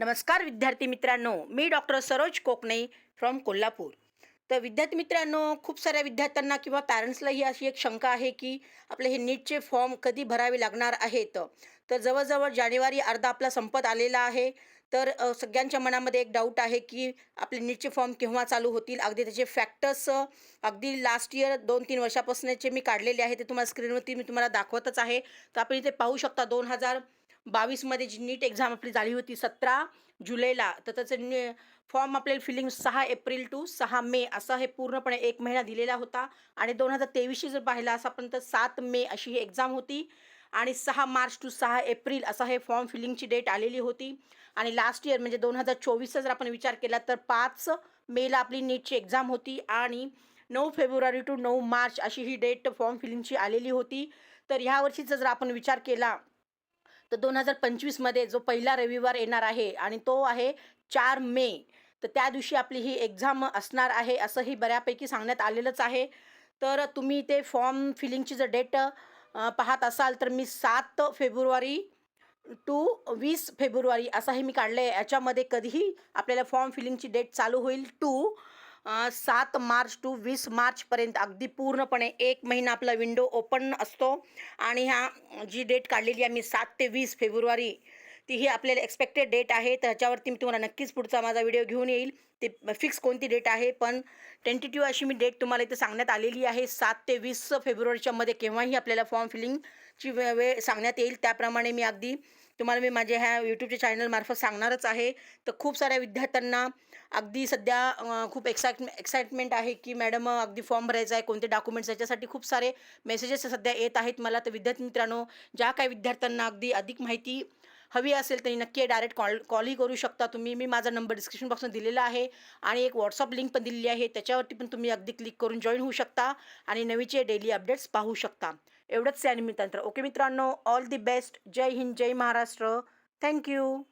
नमस्कार विद्यार्थी मित्रांनो मी डॉक्टर सरोज कोकणे फ्रॉम कोल्हापूर. तर विद्यार्थी मित्रांनो खूप साऱ्या विद्यार्थ्यांना किंवा पॅरेंट्सला ही अशी एक शंका आहे की आपले हे नीटचे फॉर्म कधी भरावे लागणार आहेत? तर जवळजवळ जानेवारी अर्धा आपला संपत आलेला आहे. तर सगळ्यांच्या मनामध्ये एक डाऊट आहे की आपले नीटचे फॉर्म केव्हा चालू होतील? अगदी त्याचे फॅक्टर्स अगदी लास्ट इयर दोन तीन वर्षापासूनचे मी काढलेले आहे ते तुम्हाला स्क्रीनवरती मी तुम्हाला दाखवतच आहे. तर आपण इथे पाहू शकता दोन हजार बावीसमध्ये जी नीट एक्झाम आपली झाली होती सतरा जुलैला तर त्याचं फॉर्म आपल्याला फिलिंग सहा एप्रिल टू सहा मे असा हे पूर्णपणे एक महिना दिलेला होता. आणि दोन हजार तेवीसशी जर पाहिला असं आपण तर सात मे अशी ही एक्झाम होती. आणि सहा मार्च टू सहा एप्रिल असा हे फॉर्म फिलिंगची डेट आलेली होती. आणि लास्ट इयर म्हणजे दोन हजार चोवीसचा जर आपण विचार केला तर पाच मेला आपली नीटची एक्झाम होती. आणि नऊ फेब्रुवारी टू नऊ मार्च अशी ही डेट फॉर्म फिलिंगची आलेली होती. तर ह्या वर्षीचा जर आपण विचार केला तर दोन हजार पंचवीसमध्ये जो पहिला रविवार येणार आहे आणि तो आहे चार मे तर त्या दिवशी आपली ही एक्झाम असणार आहे असंही बऱ्यापैकी सांगण्यात आलेलंच आहे. तर तुम्ही ते फॉर्म फिलिंगची जर डेट पाहत असाल तर मी सात फेब्रुवारी टू वीस फेब्रुवारी असाही मी काढलं आहे याच्यामध्ये कधीही आपल्याला फॉर्म फिलिंगची डेट चालू होईल टू. सात मार्च टू वीस मार्चपर्यंत अगदी पूर्णपणे एक महिना आपला विंडो ओपन असतो. आणि ह्या जी डेट काढलेली आहे मी सात ते वीस फेब्रुवारी ती ही आपल्याला एक्सपेक्टेड डेट आहे. त्याच्यावरती मी तुम्हाला नक्कीच पुढचा माझा व्हिडिओ घेऊन येईल. ते फिक्स कोणती डेट आहे? पण टेंटेटिव्ह अशी मी डेट तुम्हाला इथे सांगण्यात आलेली आहे. सात ते वीस फेब्रुवारीच्या मध्ये केव्हाही आपल्याला फॉर्म फिलिंगची वे वेळ सांगण्यात येईल. त्याप्रमाणे मी अगदी तुम्हाला मी माझ्या ह्या यूट्यूबच्या चॅनलमार्फत सांगणारच आहे. तर खूप साऱ्या विद्यार्थ्यांना अगदी सध्या खूप एक्साइट एक्साइटमेंट आहे की मॅडम अगदी फॉर्म भरायचा आहे. कोणते डॉक्युमेंट्स याच्यासाठी खूप सारे मेसेजेस सध्या येत आहेत मला. तर विद्यार्थी मित्रांनो ज्या काही विद्यार्थ्यांना अगदी अधिक माहिती हवी असेल तरी नक्की डायरेक्ट कॉल कॉलही करू शकता तुम्ही. मी माझा नंबर डिस्क्रिप्शन बॉक्समध्ये दिलेला आहे आणि एक व्हॉट्सअप लिंक पण दिलेली आहे. त्याच्यावरती पण तुम्ही अगदी क्लिक करून जॉईन होऊ शकता आणि नवीचे डेली अपडेट्स पाहू शकता. एवढंच या आणि ओके मित्रांनो all the best Jai Hind Jai Maharashtra. Thank you